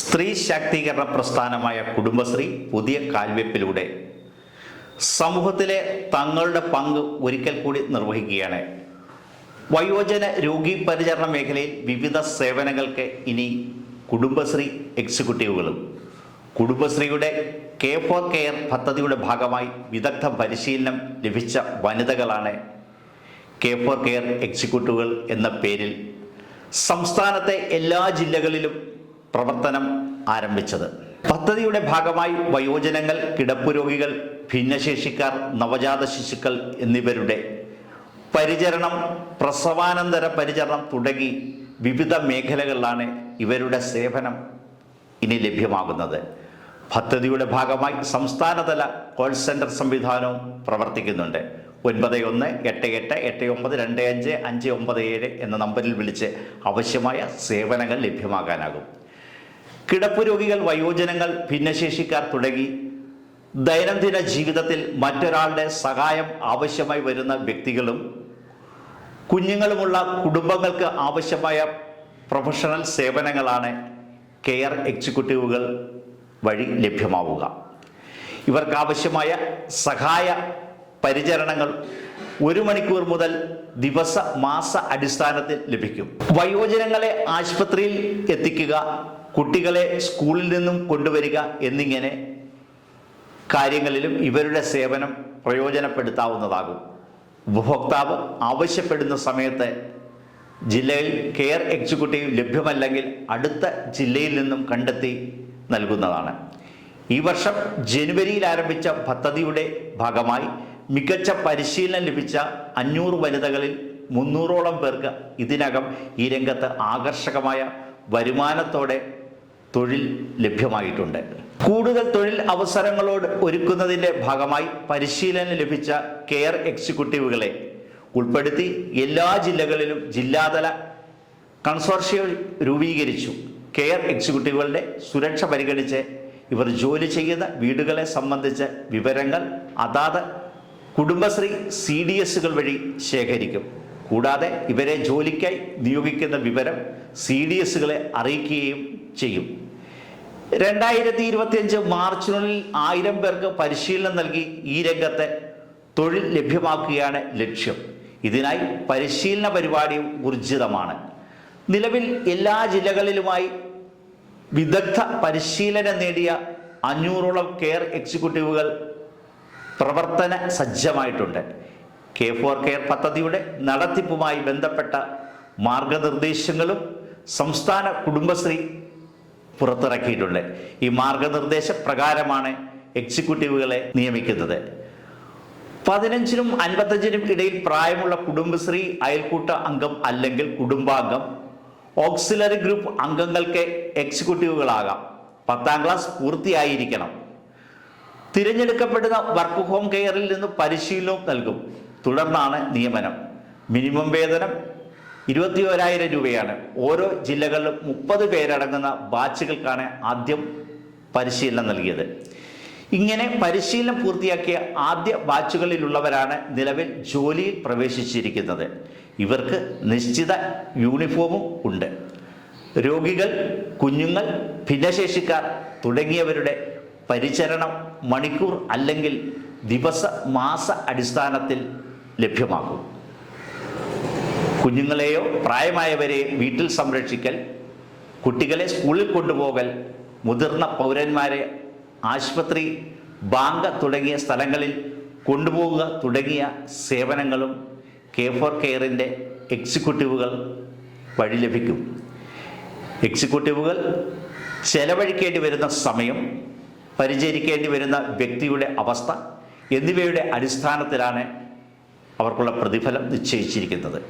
സ്ത്രീ ശാക്തീകരണ പ്രസ്ഥാനമായ കുടുംബശ്രീ പുതിയ കാൽവെപ്പിലൂടെ സമൂഹത്തിലെ തങ്ങളുടെ പങ്ക് ഒരിക്കൽ കൂടി നിർവഹിക്കുകയാണ്. വയോജന രോഗി പരിചരണ മേഖലയിൽ വിവിധ സേവനങ്ങൾക്ക് ഇനി കുടുംബശ്രീ എക്സിക്യൂട്ടീവുകളും. കുടുംബശ്രീയുടെ കെ ഫോർ കെയർ പദ്ധതിയുടെ ഭാഗമായി വിദഗ്ധ പരിശീലനം ലഭിച്ച വനിതകളാണ് കെ ഫോർ കെയർ എക്സിക്യൂട്ടീവുകൾ എന്ന പേരിൽ സംസ്ഥാനത്തെ എല്ലാ ജില്ലകളിലും പ്രവർത്തനം ആരംഭിച്ചത്. പദ്ധതിയുടെ ഭാഗമായി വയോജനങ്ങൾ കിടപ്പുരോഗികൾ ഭിന്നശേഷിക്കാർ നവജാത ശിശുക്കൾ എന്നിവരുടെ പരിചരണം പ്രസവാനന്തര പരിചരണം തുടങ്ങി വിവിധ മേഖലകളിലാണ് ഇവരുടെ സേവനം ഇനി ലഭ്യമാകുന്നത്. പദ്ധതിയുടെ ഭാഗമായി സംസ്ഥാനതല കോൾ സെന്റർ സംവിധാനവും പ്രവർത്തിക്കുന്നുണ്ട്. ഒൻപത് ഒന്ന് എട്ട് എട്ട് എട്ട് ഒമ്പത് രണ്ട് അഞ്ച് അഞ്ച് ഒമ്പത് ഏഴ് എന്ന നമ്പറിൽ വിളിച്ച് ആവശ്യമായ സേവനങ്ങൾ ലഭ്യമാകാനാകും. കിടപ്പ് രോഗികൾ വയോജനങ്ങൾ ഭിന്നശേഷിക്കാർ തുടങ്ങി ദൈനംദിന ജീവിതത്തിൽ മറ്റൊരാളുടെ സഹായം ആവശ്യമായി വരുന്ന വ്യക്തികളും കുഞ്ഞുങ്ങളുമുള്ള കുടുംബങ്ങൾക്ക് ആവശ്യമായ പ്രൊഫഷണൽ സേവനങ്ങളാണ് കെയർ എക്സിക്യൂട്ടീവുകൾ വഴി ലഭ്യമാവുക. ഇവർക്കാവശ്യമായ സഹായ പരിചരണങ്ങൾ ഒരു മണിക്കൂർ മുതൽ ദിവസ മാസ അടിസ്ഥാനത്തിൽ ലഭിക്കും. വയോജനങ്ങളെ ആശുപത്രിയിൽ എത്തിക്കുക കുട്ടികളെ സ്കൂളിൽ നിന്നും കൊണ്ടുവരിക എന്നിങ്ങനെ കാര്യങ്ങളിലും ഇവരുടെ സേവനം പ്രയോജനപ്പെടുത്താവുന്നതാകും. ഉപഭോക്താവ് ആവശ്യപ്പെടുന്ന സമയത്ത് ജില്ലയിൽ കെയർ എക്സിക്യൂട്ടീവ് ലഭ്യമല്ലെങ്കിൽ അടുത്ത ജില്ലയിൽ നിന്നും കണ്ടെത്തി നൽകുന്നതാണ്. ഈ വർഷം ജനുവരിയിൽ ആരംഭിച്ച പദ്ധതിയുടെ ഭാഗമായി മികച്ച പരിശീലനം ലഭിച്ച അഞ്ഞൂറ് വനിതകളിൽ മുന്നൂറോളം പേർക്ക് ഇതിനകം ഈ രംഗത്ത് ആകർഷകമായ വരുമാനത്തോടെ തൊഴിൽ ലഭ്യമായിട്ടുണ്ട്. കൂടുതൽ തൊഴിൽ അവസരങ്ങളോട് ഒരുക്കുന്നതിന്റെ ഭാഗമായി പരിശീലനം ലഭിച്ച കെയർ എക്സിക്യൂട്ടീവുകളെ ഉൾപ്പെടുത്തി എല്ലാ ജില്ലകളിലും ജില്ലാതല കൺസോർഷ്യം രൂപീകരിച്ചു. കെയർ എക്സിക്യൂട്ടീവുകളുടെ സുരക്ഷ പരിഗണിച്ച് ഇവർ ജോലി ചെയ്യുന്ന വീടുകളെ സംബന്ധിച്ച വിവരങ്ങൾ അതാത് കുടുംബശ്രീ സി ഡി എസുകൾ വഴി ശേഖരിക്കും. കൂടാതെ ഇവരെ ജോലിക്കായി നിയോഗിക്കുന്ന വിവരം സി ഡി എസുകളെ അറിയിക്കുകയും ചെയ്യും. രണ്ടായിരത്തി ഇരുപത്തിയഞ്ച് മാർച്ചിനുള്ളിൽ ആയിരം പേർക്ക് പരിശീലനം നൽകി ഈ രംഗത്തെ തൊഴിൽ ലഭ്യമാക്കുകയാണ് ലക്ഷ്യം. ഇതിനായി പരിശീലന പരിപാടിയും ഊർജിതമാണ്. നിലവിൽ എല്ലാ ജില്ലകളിലുമായി വിദഗ്ധ പരിശീലനം നേടിയ അഞ്ഞൂറോളം കെയർ എക്സിക്യൂട്ടീവുകൾ പ്രവർത്തന സജ്ജമായിട്ടുണ്ട്. കെ ഫോർ കെയർ പദ്ധതിയുടെ നടത്തിപ്പുമായി ബന്ധപ്പെട്ട മാർഗനിർദ്ദേശങ്ങളും സംസ്ഥാന കുടുംബശ്രീ പുറത്തിറക്കിയിട്ടുണ്ട്. ഈ മാർഗനിർദ്ദേശ പ്രകാരമാണ് എക്സിക്യൂട്ടീവുകളെ നിയമിക്കുന്നത്. പതിനഞ്ചിനും അൻപത്തഞ്ചിനും ഇടയിൽ പ്രായമുള്ള കുടുംബശ്രീ അയൽക്കൂട്ട അംഗം അല്ലെങ്കിൽ കുടുംബാംഗം ഓക്സിലറി ഗ്രൂപ്പ് അംഗങ്ങൾക്ക് എക്സിക്യൂട്ടീവുകളാകാം പത്താം ക്ലാസ് പൂർത്തിയായിരിക്കണം. തിരഞ്ഞെടുക്കപ്പെടുന്ന വർക്ക് ഹോം കെയറിൽ നിന്ന് പരിശീലനവും നൽകും. തുടർന്നാണ് നിയമനം. മിനിമം വേതനം ഇരുപത്തി ഓരായിരം രൂപയാണ്. ഓരോ ജില്ലകളിലും മുപ്പത് പേരടങ്ങുന്ന ബാച്ചുകൾക്കാണ് ആദ്യം പരിശീലനം നൽകിയത്. ഇങ്ങനെ പരിശീലനം പൂർത്തിയാക്കിയ ആദ്യ ബാച്ചുകളിലുള്ളവരാണ് നിലവിൽ ജോലിയിൽ പ്രവേശിച്ചിരിക്കുന്നത്. ഇവർക്ക് നിശ്ചിത യൂണിഫോമും ഉണ്ട്. രോഗികൾ കുഞ്ഞുങ്ങൾ ഭിന്നശേഷിക്കാർ തുടങ്ങിയവരുടെ പരിചരണം മണിക്കൂർ അല്ലെങ്കിൽ ദിവസ മാസ അടിസ്ഥാനത്തിൽ ലഭ്യമാക്കും കുഞ്ഞുങ്ങളെയോ പ്രായമായവരെ വീട്ടിൽ സംരക്ഷിക്കൽ കുട്ടികളെ സ്കൂളിൽ കൊണ്ടുപോകൽ മുതിർന്ന പൗരന്മാരെ ആശുപത്രി ബാങ്ക് തുടങ്ങിയ സ്ഥലങ്ങളിൽ കൊണ്ടുപോകുക തുടങ്ങിയ സേവനങ്ങളും കെ ഫോർ കെയറിന്റെ എക്സിക്യൂട്ടീവുകൾ വഴി ലഭിക്കും. എക്സിക്യൂട്ടീവുകൾ ചെലവഴിക്കേണ്ടി വരുന്ന സമയം പരിചരിക്കേണ്ടി വരുന്ന വ്യക്തിയുടെ അവസ്ഥ എന്നിവയുടെ അടിസ്ഥാനത്തിലാണ് അവർക്കുള്ള പ്രതിഫലം നിശ്ചയിച്ചിരിക്കുന്നത്.